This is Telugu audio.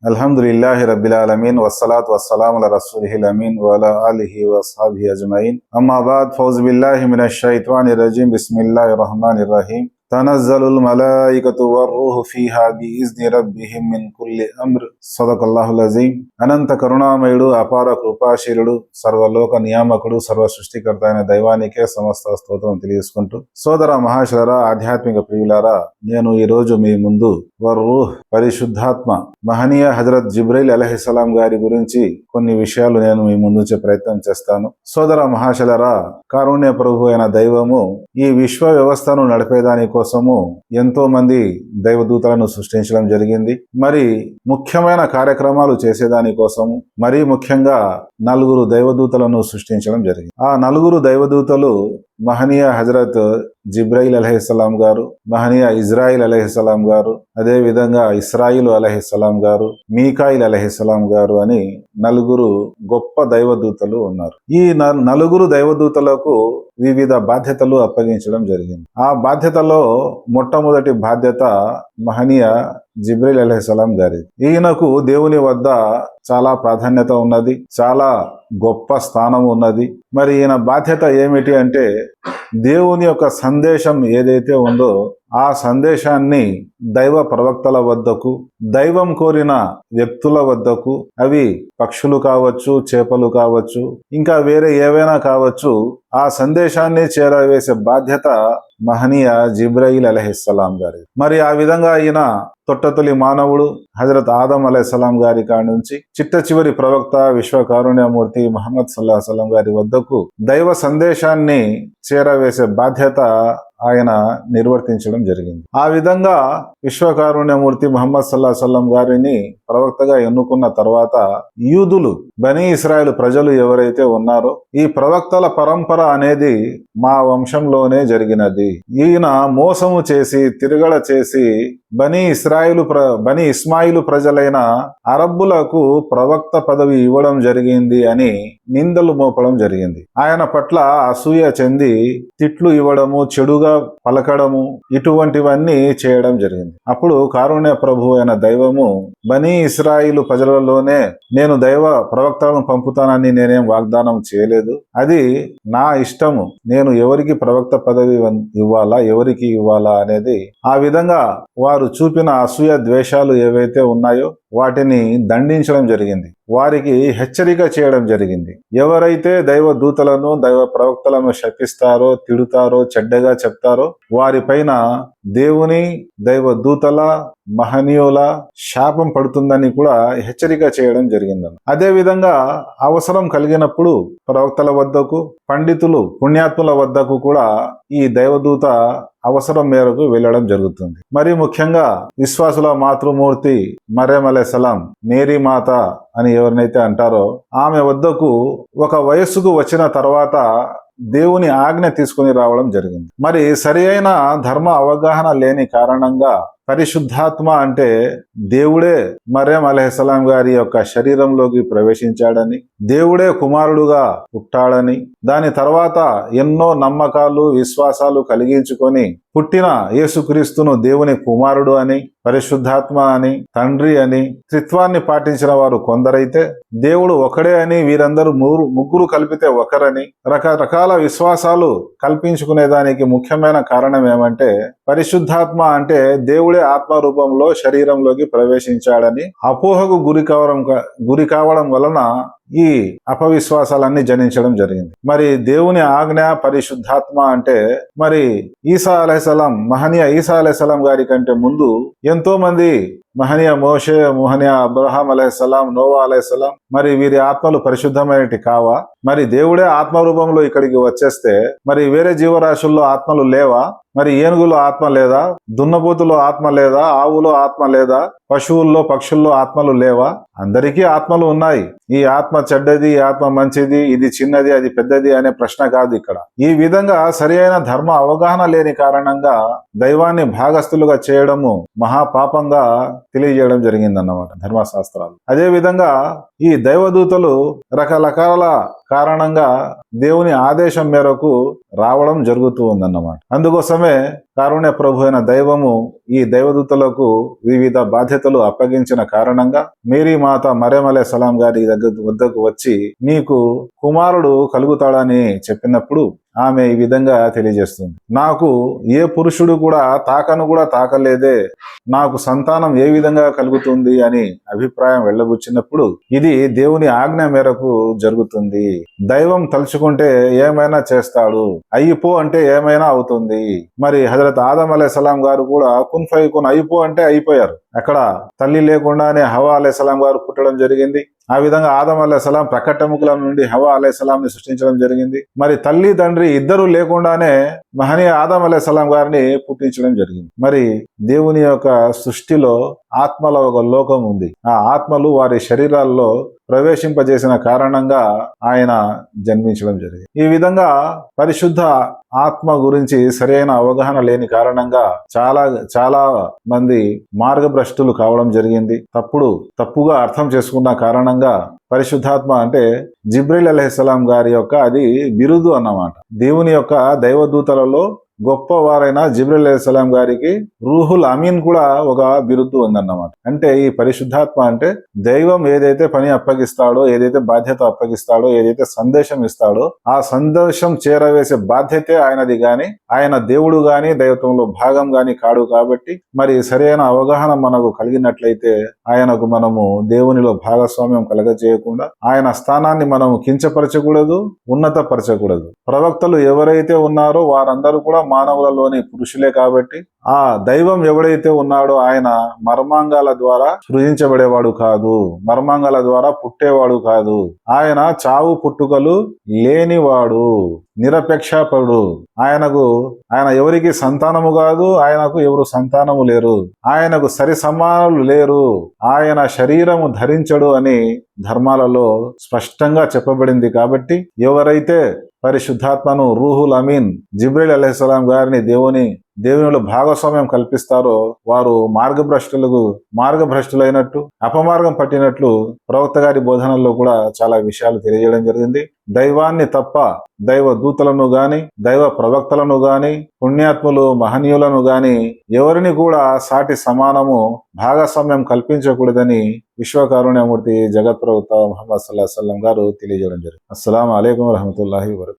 الحمد لله رب العالمين والصلاة والسلام على رسوله الأمين وعلى آله وأصحابه أجمعين أما بعد فوز بالله من الشيطان الرجيم بسم الله الرحمن الرحيم تنزل الملائكة والروح فيها بإذن ربهم من كل أمر صدق الله العظيم అనంత కరుణామయుడు అపార కృపాశీలుడు సర్వలోక నియామకుడు సర్వ సృష్టికర్త అయిన దైవానికే సమస్త స్తోత్రం తెలియజేసుకుంటూ సోదర మహాశులరా ఆధ్యాత్మిక ప్రియులారా నేను ఈ రోజు మీ ముందు రూహ్ పరిశుద్ధాత్మ మహనీయ హజరత్ జిబ్రైల్ అలహిసలాం గారి గురించి కొన్ని విషయాలు నేను మీ ముందుంచే ప్రయత్నం చేస్తాను సోదర మహాశలరా కారుణ్య ప్రభు అయిన దైవము ఈ విశ్వ వ్యవస్థను నడిపేదాని కోసము ఎంతో మంది దైవదూతలను సృష్టించడం జరిగింది. మరి ముఖ్యమైన కార్యక్రమాలు చేసేదాని కోసము మరీ ముఖ్యంగా నలుగురు దైవదూతలను సృష్టించడం జరిగింది. ఆ నలుగురు దైవదూతలు మహనీయ హజరత్ జిబ్రాయిల్ అలహిస్సలాం గారు మహనీయ ఇజ్రాయిల్ అలహిస్సలాం గారు అదే విధంగా ఇస్రాయిల్ అలహిస్సలాం గారు మీకాయిల్ అలహిస్సలాం గారు అని నలుగురు గొప్ప దైవదూతలు ఉన్నారు. ఈ నలుగురు దైవదూతలకు వివిధ బాధ్యతలు అప్పగించడం జరిగింది. ఆ బాధ్యతలో మొట్టమొదటి బాధ్యత మహనీయ జిబ్రైల్ అలహిస్సలాం గారి. ఈయనకు దేవుని వద్ద చాలా ప్రాధాన్యత ఉన్నది చాలా గొప్ప స్థానం ఉన్నది. మరి ఈయన బాధ్యత ఏమిటి అంటే దేవుని యొక్క సందేశం ఏదైతే ఉందో ఆ సందేశాన్ని దైవ ప్రవక్తల వద్దకు దైవం కోరిన వ్యక్తుల వద్దకు అవి పక్షులు కావచ్చు చేపలు కావచ్చు ఇంకా వేరే ఏవైనా కావచ్చు ఆ సందేశాన్ని చేరవేసే బాధ్యత మహనీయ జిబ్రాయిల్ అలహిస్సలాం గారి. మరి ఆ విధంగా ఈయన తొట్టతొలి మానవుడు హజరత్ ఆదం అలహిస్సలాం గారి కాడి నుంచి చిట్ట చివరి ప్రవక్త విశ్వకారుణ్యమూర్తి మహమ్మద్ సల్లాహ్ సలం గారి వద్దకు దైవ సందేశాన్ని చేరవేసే బాధ్యత ఆయన నిర్వర్తించడం జరిగింది. ఆ విధంగా విశ్వకారుణ్యమూర్తి మహమ్మద్ సల్లాహ్ సల్లం గారిని ప్రవక్తగా ఎన్నుకున్న తర్వాత యూదులు బనీ ఇస్రాయేల్ ప్రజలు ఎవరైతే ఉన్నారో ఈ ప్రవక్తల పరంపర అనేది మా వంశంలోనే జరిగినది. ఈయన మోసము చేసి తిరగడ చేసి బనీ ఇస్రాయిలు ప్ర బనీ ఇస్మాయిలు ప్రజలైన అరబ్బులకు ప్రవక్త పదవి ఇవ్వడం జరిగింది అని నిందలు మోపడం జరిగింది. ఆయన పట్ల అసూయ చెంది తిట్లు ఇవ్వడము చెడుగా పలకడము ఇటువంటివన్నీ చేయడం జరిగింది. అప్పుడు కారుణ్య ప్రభు అయిన దైవము బనీ ఇస్రాయిలు ప్రజలలోనే నేను దైవ ప్రవక్తలను పంపుతానని నేనేం వాగ్దానం చేయలేదు. అది నా ఇష్టము. నేను ఎవరికి ప్రవక్త పదవి ఇవ్వాలా ఎవరికి ఇవ్వాలా అనేది ఆ విధంగా వారు చూపిన అసూయ ద్వేషాలు ఏవైతే ఉన్నాయో వాటిని దండించడం జరిగింది. వారికి హెచ్చరిక చేయడం జరిగింది. ఎవరైతే దైవ దూతలను దైవ ప్రవక్తలను శపిస్తారో తిడుతారో చెడ్డగా చెప్తారో వారిపైన దేవుని దైవ దూతల మహనీయుల శాపం పడుతుందని కూడా హెచ్చరిక చేయడం జరిగింది అదే విధంగా అవసరం కలిగినప్పుడు ప్రవక్తల వద్దకు పండితులు పుణ్యాత్ముల వద్దకు కూడా ఈ దైవదూత అవసరం మేరకు వెళ్ళడం జరుగుతుంది. మరి ముఖ్యంగా విశ్వాసుల మాతృమూర్తి మరేం సలాం మేరీ మాత అని ఎవరినైతే అంటారో ఆమె వద్దకు ఒక వయస్సుకు వచ్చిన తర్వాత దేవుని ఆజ్ఞ తీసుకుని రావడం జరిగింది. మరి సరి అయిన ధర్మ అవగాహన లేని కారణంగా పరిశుద్ధాత్మ అంటే దేవుడే మరేం అలహిస్సలాం గారి యొక్క శరీరంలోకి ప్రవేశించాడని దేవుడే కుమారుడుగా పుట్టాడని దాని తర్వాత ఎన్నో నమ్మకాలు విశ్వాసాలు కలిగించుకొని పుట్టిన యేసుక్రీస్తును దేవుని కుమారుడు అని పరిశుద్ధాత్మ అని తండ్రి అని త్రిత్వాన్ని పాటించిన వారు కొందరైతే దేవుడు ఒకడే అని వీరందరూ మూరు ముగ్గురు కలిపితే ఒకరని రకరకాల విశ్వాసాలు కల్పించుకునేదానికి ముఖ్యమైన కారణం ఏమంటే పరిశుద్ధాత్మ అంటే దేవుడే ఆత్మ రూపంలో శరీరంలోకి ప్రవేశించాడని అపోహకు గురి కావడం గురి కావడం వలన ఈ అపవిశ్వాసాలన్నీ జనించడం జరిగింది. మరి దేవుని ఆజ్ఞ పరిశుద్ధాత్మ అంటే మరి ఈసా అలైసలాం మహనీయ ఈసా అలైసలాం గారి కంటే ముందు ఎంతో మంది మహనీయ మోషే మోహనీయ అబ్రహాం అలైహిస్సలాం నోవా అలైహిస్సలాం మరి వీరి ఆత్మలు పరిశుద్ధమైనటి కావా? మరి దేవుడే ఆత్మ రూపంలో ఇక్కడికి వచ్చేస్తే మరి వేరే జీవరాశుల్లో ఆత్మలు లేవా? మరి ఏనుగులో ఆత్మ లేదా? దున్నపోతులో ఆత్మ లేదా? ఆవులో ఆత్మ లేదా? పశువుల్లో పక్షుల్లో ఆత్మలు లేవా? అందరికీ ఆత్మలు ఉన్నాయి. ఈ ఆత్మ చెడ్డది ఈ ఆత్మ మంచిది ఇది చిన్నది అది పెద్దది అనే ప్రశ్న కాదు ఇక్కడ. ఈ విధంగా సరి అయిన ధర్మ అవగాహన లేని కారణంగా దైవాన్ని భాగస్థులుగా చేయడము మహాపాపంగా తెలియజేయడం జరిగిందన్నమాట ధర్మశాస్త్రాలు. అదే విధంగా ఈ దైవదూతలు రకరకాల కారణంగా దేవుని ఆదేశం మేరకు రావడం జరుగుతూ ఉందన్నమాట. అందుకోసమే కారుణ్య ప్రభు అయిన దైవము ఈ దైవదూతలకు వివిధ బాధ్యతలు అప్పగించిన కారణంగా మేరీ మాత మరేమలే సలాం గారి దగ్గర వద్దకు వచ్చి నీకు కుమారుడు కలుగుతాడని చెప్పినప్పుడు ఆమె ఈ విధంగా తెలియజేస్తుంది. నాకు ఏ పురుషుడు కూడా తాకను కూడా తాకలేదే. నాకు సంతానం ఏ విధంగా కలుగుతుంది? అని అభిప్రాయం వెళ్ళబుచ్చినప్పుడు ఇది దేవుని ఆజ్ఞ మేరకు జరుగుతుంది. దైవం తలుచుకుంటే ఏమైనా చేస్తాడు. అయిపో అంటే ఏమైనా అవుతుంది. మరి హజరత్ ఆదం అలైసలాం గారు కూడా కున్ఫై కున్ అయిపో అంటే అయిపోయారు. అక్కడ తల్లి లేకుండానే హవా అలే సలాం గారు పుట్టడం జరిగింది. ఆ విధంగా ఆదం అలైసలాం ప్రకటముకుల నుండి హవా అలైసలాంని సృష్టించడం జరిగింది. మరి తల్లి తండ్రి ఇద్దరు లేకుండానే మహనీయ ఆదం అలైసలాం గారిని పుట్టించడం జరిగింది. మరి దేవుని యొక్క సృష్టిలో ఆత్మల ఒక లోకం ఉంది. ఆ ఆత్మలు వారి శరీరాల్లో ప్రవేశింపజేసిన కారణంగా ఆయన జన్మించడం జరిగింది. ఈ విధంగా పరిశుద్ధ ఆత్మ గురించి సరైన అవగాహన లేని కారణంగా చాలా చాలా మంది మార్గభ్రష్టులు కావడం జరిగింది. తప్పుడు తప్పుగా అర్థం చేసుకున్న కారణంగా పరిశుద్ధాత్మ అంటే జిబ్రిల్ అలహిస్లాం గారి యొక్క అది బిరుదు అన్నమాట. దేవుని యొక్క దైవదూతలలో గొప్పవారైన జిబ్రల్ అలీస్లాం గారికి రూహుల్ అమీన్ కూడా ఒక బిరుద్దు ఉందన్నమాట. అంటే ఈ పరిశుద్ధాత్మ అంటే దైవం ఏదైతే పని అప్పగిస్తాడో ఏదైతే బాధ్యత అప్పగిస్తాడో ఏదైతే సందేశం ఇస్తాడో ఆ సందేశం చేరవేసే బాధ్యతే ఆయనది గాని ఆయన దేవుడు గాని దైవత్వంలో భాగం గాని కాడు కాబట్టి మరి సరైన అవగాహన మనకు కలిగినట్లయితే ఆయనకు మనము దేవునిలో భాగస్వామ్యం కలగజేయకుండా ఆయన స్థానాన్ని మనం కించపరచకూడదు ఉన్నతపరచకూడదు. ప్రవక్తలు ఎవరైతే ఉన్నారో వారందరూ కూడా మానవులలోని పురుషులే కాబట్టి ఆ దైవం ఎవడైతే ఉన్నాడో ఆయన మర్మాంగాల ద్వారా సృజించబడేవాడు కాదు. మర్మాంగాల ద్వారా పుట్టేవాడు కాదు. ఆయన చావు పుట్టుకలు లేనివాడు నిరపేక్షపరుడు. ఆయనకు ఆయన ఎవరికి సంతానము కాదు ఆయనకు ఎవరు సంతానము లేరు. ఆయనకు సరి సమానులు లేరు. ఆయన శరీరము ధరించడు అని ధర్మాలలో స్పష్టంగా చెప్పబడింది కాబట్టి ఎవరైతే పరిశుద్ధాత్మను రూహుల్ అమీన్ జిబ్రిల్ అలహిస్లాం గారిని దేవుని దేవునిలో భాగస్వామ్యం కల్పిస్తారో వారు మార్గభ్రష్టులకు మార్గభ్రష్టులైనట్టు అపమార్గం పట్టినట్లు ప్రవక్త గారి బోధనల్లో కూడా చాలా విషయాలు తెలియజేయడం జరిగింది. దైవాన్ని తప్ప దైవ దూతలను గాని దైవ ప్రవక్తలను గాని పుణ్యాత్ములు మహనీయులను గాని ఎవరిని కూడా సాటి సమానము భాగస్వామ్యం కల్పించకూడదని విశ్వకారుణ్యమూర్తి జగత్ ప్రవక్త మహమ్మద్ సల్లాహ్ సల్లం గారు తెలియజేయడం జరిగింది. అస్సలం అలైకం వరహమతుల్లాహి వరకు